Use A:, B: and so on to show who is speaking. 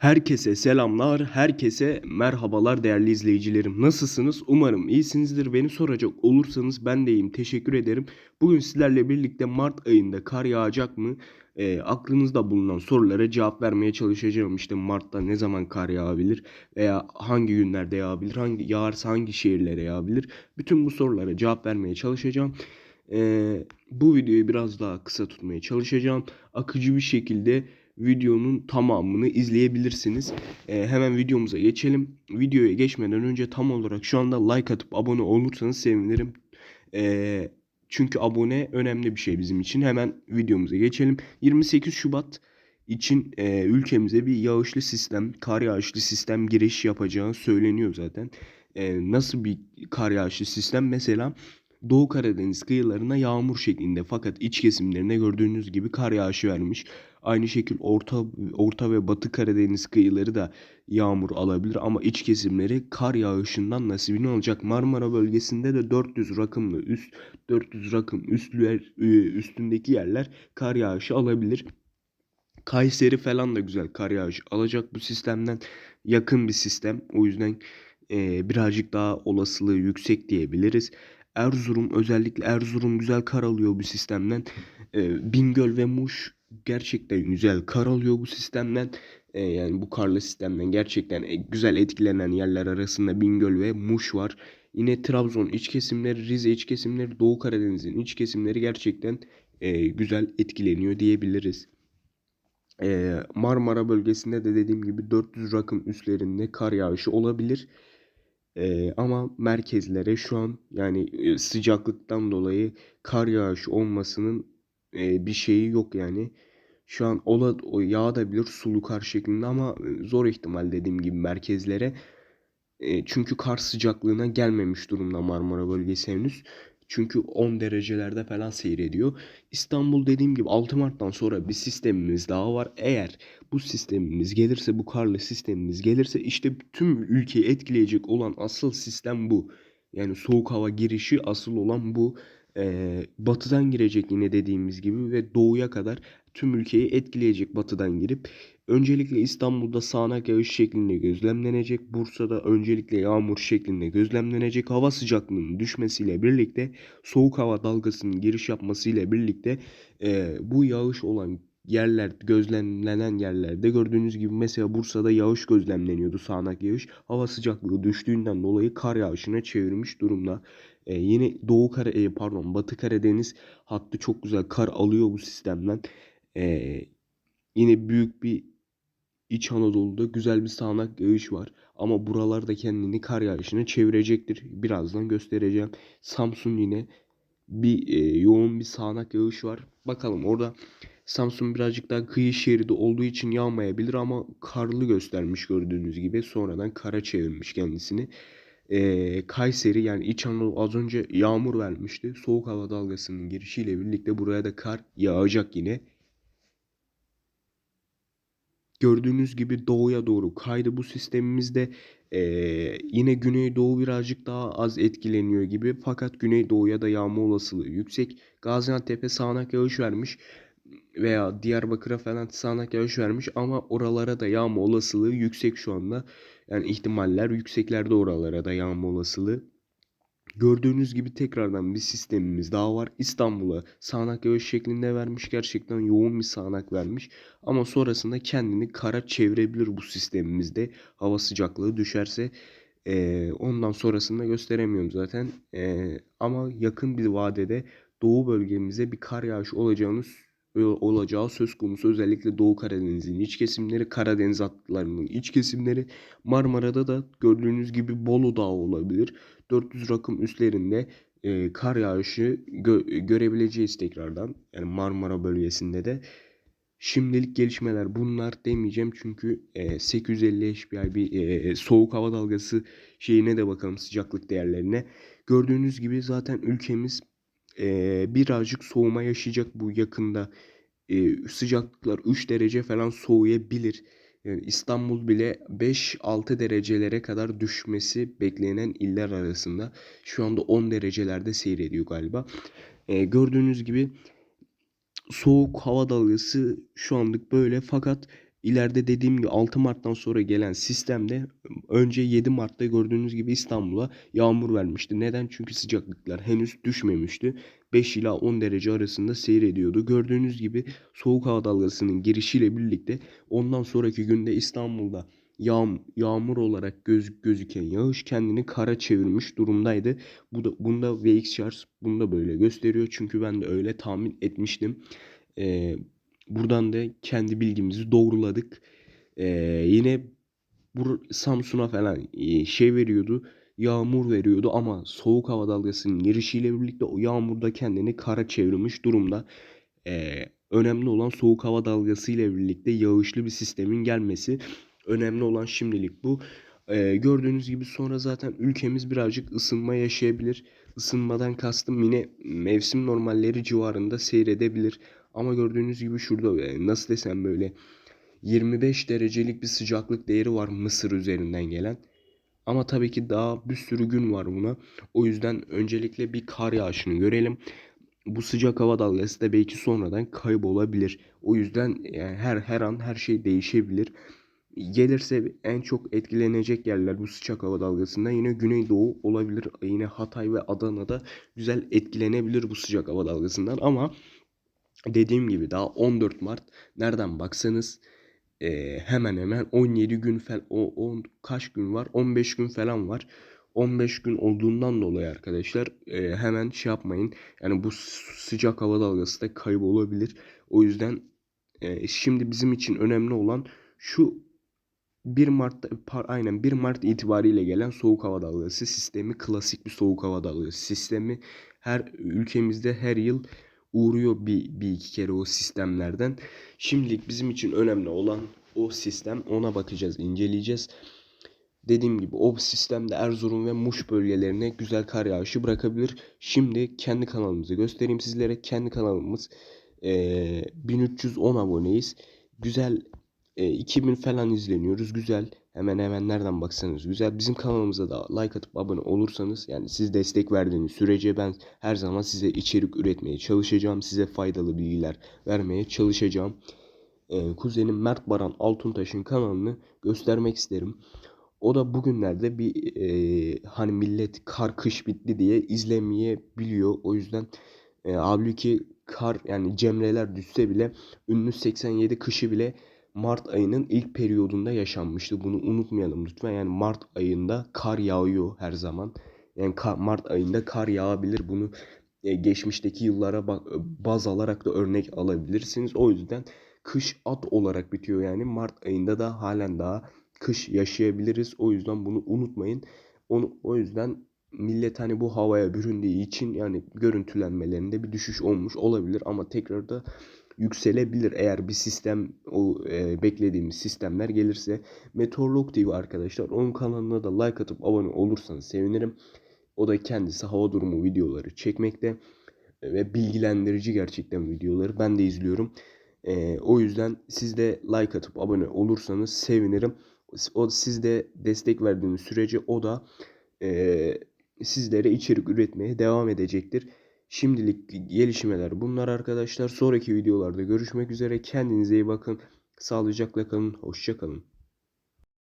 A: Herkese selamlar, herkese merhabalar değerli izleyicilerim. Nasılsınız? Umarım iyisinizdir. Beni soracak olursanız ben de iyiyim. Teşekkür ederim. Bugün sizlerle birlikte Mart ayında kar yağacak mı? E, aklınızda bulunan sorulara cevap vermeye çalışacağım. İşte Mart'ta ne zaman kar yağabilir veya hangi günlerde yağabilir, hangi yağarsa hangi şehirlere yağabilir? Bütün bu sorulara cevap vermeye çalışacağım. E, bu videoyu biraz daha kısa tutmaya çalışacağım. Akıcı bir şekilde videonun tamamını izleyebilirsiniz. Ee, hemen videomuza geçelim. Videoya geçmeden önce tam olarak şu anda like atıp abone olursanız sevinirim. Ee, çünkü abone önemli bir şey bizim için. Hemen videomuza geçelim. 28 Şubat için e, ülkemize bir yağışlı sistem, kar yağışlı sistem giriş yapacağı söyleniyor zaten. E, nasıl bir kar yağışlı sistem? Mesela Doğu Karadeniz kıyılarına yağmur şeklinde fakat iç kesimlerine gördüğünüz gibi kar yağışı vermiş. Aynı şekil Orta Orta ve Batı Karadeniz kıyıları da yağmur alabilir ama iç kesimleri kar yağışından nasibini alacak. Marmara bölgesinde de 400 rakımlı üst 400 rakım üstlüler üstündeki yerler kar yağışı alabilir. Kayseri falan da güzel kar yağışı alacak bu sistemden yakın bir sistem. O yüzden e, birazcık daha olasılığı yüksek diyebiliriz. Erzurum özellikle Erzurum güzel kar alıyor bu sistemden. E, Bingöl ve Muş gerçekten güzel kar alıyor bu sistemden. E, yani bu karlı sistemden gerçekten e, güzel etkilenen yerler arasında Bingöl ve Muş var. Yine Trabzon iç kesimleri, Rize iç kesimleri, Doğu Karadeniz'in iç kesimleri gerçekten e, güzel etkileniyor diyebiliriz. E, Marmara bölgesinde de dediğim gibi 400 rakım üstlerinde kar yağışı olabilir. Ee, ama merkezlere şu an yani sıcaklıktan dolayı kar yağışı olmasının e, bir şeyi yok yani. Şu an ola, o yağabilir sulu kar şeklinde ama zor ihtimal dediğim gibi merkezlere. E, çünkü kar sıcaklığına gelmemiş durumda Marmara bölgesi henüz. Çünkü 10 derecelerde falan seyrediyor. İstanbul dediğim gibi 6 Mart'tan sonra bir sistemimiz daha var. Eğer bu sistemimiz gelirse, bu karlı sistemimiz gelirse işte tüm ülkeyi etkileyecek olan asıl sistem bu. Yani soğuk hava girişi asıl olan bu. Batıdan girecek yine dediğimiz gibi ve doğuya kadar tüm ülkeyi etkileyecek batıdan girip öncelikle İstanbul'da sağanak yağış şeklinde gözlemlenecek. Bursa'da öncelikle yağmur şeklinde gözlemlenecek. Hava sıcaklığının düşmesiyle birlikte soğuk hava dalgasının giriş yapmasıyla birlikte e, bu yağış olan yerler gözlemlenen yerlerde gördüğünüz gibi mesela Bursa'da yağış gözlemleniyordu sağanak yağış. Hava sıcaklığı düştüğünden dolayı kar yağışına çevirmiş durumda. Ee, yine Doğu Kara e, pardon Batı Karadeniz hattı çok güzel kar alıyor bu sistemden. Ee, yine büyük bir İç Anadolu'da güzel bir sağanak yağış var. Ama buralarda kendini kar yağışına çevirecektir. Birazdan göstereceğim. Samsun yine bir e, yoğun bir sağanak yağış var. Bakalım orada Samsun birazcık daha kıyı şeridi olduğu için yağmayabilir ama karlı göstermiş gördüğünüz gibi. Sonradan kara çevirmiş kendisini. Ee, Kayseri yani İç Anadolu az önce yağmur vermişti. Soğuk hava dalgasının girişiyle birlikte buraya da kar yağacak yine. Gördüğünüz gibi doğuya doğru kaydı bu sistemimizde. Ee, yine Güneydoğu birazcık daha az etkileniyor gibi. Fakat Güneydoğu'ya da yağma olasılığı yüksek. Gaziantep'e sağanak yağış vermiş veya Diyarbakır'a falan sağanak yağış vermiş ama oralara da yağma olasılığı yüksek şu anda. Yani ihtimaller yükseklerde oralara da yağma olasılığı. Gördüğünüz gibi tekrardan bir sistemimiz daha var. İstanbul'a sağanak yağış şeklinde vermiş. Gerçekten yoğun bir sağanak vermiş. Ama sonrasında kendini kara çevirebilir bu sistemimizde. Hava sıcaklığı düşerse. Ee, ondan sonrasında gösteremiyorum zaten. Ee, ama yakın bir vadede doğu bölgemize bir kar yağışı olacağını olacağı söz konusu. Özellikle Doğu Karadeniz'in iç kesimleri, Karadeniz hatlarının iç kesimleri, Marmara'da da gördüğünüz gibi Bolu Dağı olabilir. 400 rakım üstlerinde e, kar yağışı gö- görebileceğiz tekrardan. Yani Marmara bölgesinde de. Şimdilik gelişmeler bunlar demeyeceğim çünkü e, 850 HPI bir e, soğuk hava dalgası şeyine de bakalım sıcaklık değerlerine. Gördüğünüz gibi zaten ülkemiz e, birazcık soğuma yaşayacak bu yakında. E, sıcaklıklar 3 derece falan soğuyabilir. Yani İstanbul bile 5-6 derecelere kadar düşmesi beklenen iller arasında. Şu anda 10 derecelerde seyrediyor galiba. E, gördüğünüz gibi soğuk hava dalgası şu anlık böyle fakat ileride dediğim gibi 6 Mart'tan sonra gelen sistemde önce 7 Mart'ta gördüğünüz gibi İstanbul'a yağmur vermişti. Neden? Çünkü sıcaklıklar henüz düşmemişti. 5 ila 10 derece arasında seyrediyordu. Gördüğünüz gibi soğuk hava dalgasının girişiyle birlikte ondan sonraki günde İstanbul'da yağm yağmur olarak göz gözüken yağış kendini kara çevirmiş durumdaydı. Bu da bunda VX Charts bunda böyle gösteriyor. Çünkü ben de öyle tahmin etmiştim. Ee, buradan da kendi bilgimizi doğruladık. Ee, yine bu Samsun'a falan e, şey veriyordu. Yağmur veriyordu ama soğuk hava dalgasının girişiyle birlikte o yağmur da kendini kara çevirmiş durumda. Ee, önemli olan soğuk hava dalgası ile birlikte yağışlı bir sistemin gelmesi. Önemli olan şimdilik bu. Ee, gördüğünüz gibi sonra zaten ülkemiz birazcık ısınma yaşayabilir. Isınmadan kastım yine mevsim normalleri civarında seyredebilir. Ama gördüğünüz gibi şurada nasıl desem böyle 25 derecelik bir sıcaklık değeri var Mısır üzerinden gelen. Ama tabii ki daha bir sürü gün var buna. O yüzden öncelikle bir kar yağışını görelim. Bu sıcak hava dalgası da belki sonradan kaybolabilir. O yüzden yani her her an her şey değişebilir. Gelirse en çok etkilenecek yerler bu sıcak hava dalgasından yine Güneydoğu olabilir. Yine Hatay ve Adana'da güzel etkilenebilir bu sıcak hava dalgasından ama dediğim gibi daha 14 Mart. Nereden baksanız e, hemen hemen 17 gün falan o, o kaç gün var? 15 gün falan var. 15 gün olduğundan dolayı arkadaşlar e, hemen şey yapmayın. Yani bu sıcak hava dalgası da kaybolabilir. O yüzden e, şimdi bizim için önemli olan şu 1 Mart'ta par, aynen 1 Mart itibariyle gelen soğuk hava dalgası sistemi klasik bir soğuk hava dalgası sistemi. Her ülkemizde her yıl uğruyor bir, bir iki kere o sistemlerden. Şimdilik bizim için önemli olan o sistem. Ona bakacağız, inceleyeceğiz. Dediğim gibi o sistemde Erzurum ve Muş bölgelerine güzel kar yağışı bırakabilir. Şimdi kendi kanalımızı göstereyim sizlere. Kendi kanalımız e, 1310 aboneyiz. Güzel e, 2000 falan izleniyoruz. Güzel. Hemen hemen nereden baksanız güzel. Bizim kanalımıza da like atıp abone olursanız yani siz destek verdiğiniz sürece ben her zaman size içerik üretmeye çalışacağım. Size faydalı bilgiler vermeye çalışacağım. Ee, kuzenim Mert Baran Altuntaş'ın kanalını göstermek isterim. O da bugünlerde bir e, hani millet kar kış bitti diye izlemeyebiliyor. O yüzden e, halbuki kar yani cemreler düşse bile ünlü 87 kışı bile Mart ayının ilk periyodunda yaşanmıştı. Bunu unutmayalım lütfen. Yani Mart ayında kar yağıyor her zaman. Yani Mart ayında kar yağabilir. Bunu e, geçmişteki yıllara baz alarak da örnek alabilirsiniz. O yüzden kış at olarak bitiyor yani. Mart ayında da halen daha kış yaşayabiliriz. O yüzden bunu unutmayın. Onu, o yüzden millet hani bu havaya büründüğü için yani görüntülenmelerinde bir düşüş olmuş olabilir ama tekrar da yükselebilir eğer bir sistem o e, beklediğimiz sistemler gelirse. Meteorolog TV arkadaşlar onun kanalına da like atıp abone olursanız sevinirim. O da kendisi hava durumu videoları çekmekte ve bilgilendirici gerçekten videoları ben de izliyorum. E, o yüzden siz de like atıp abone olursanız sevinirim. O siz de destek verdiğiniz sürece o da e, sizlere içerik üretmeye devam edecektir. Şimdilik gelişmeler bunlar arkadaşlar. Sonraki videolarda görüşmek üzere. Kendinize iyi bakın. Sağlıcakla kalın. Hoşça kalın.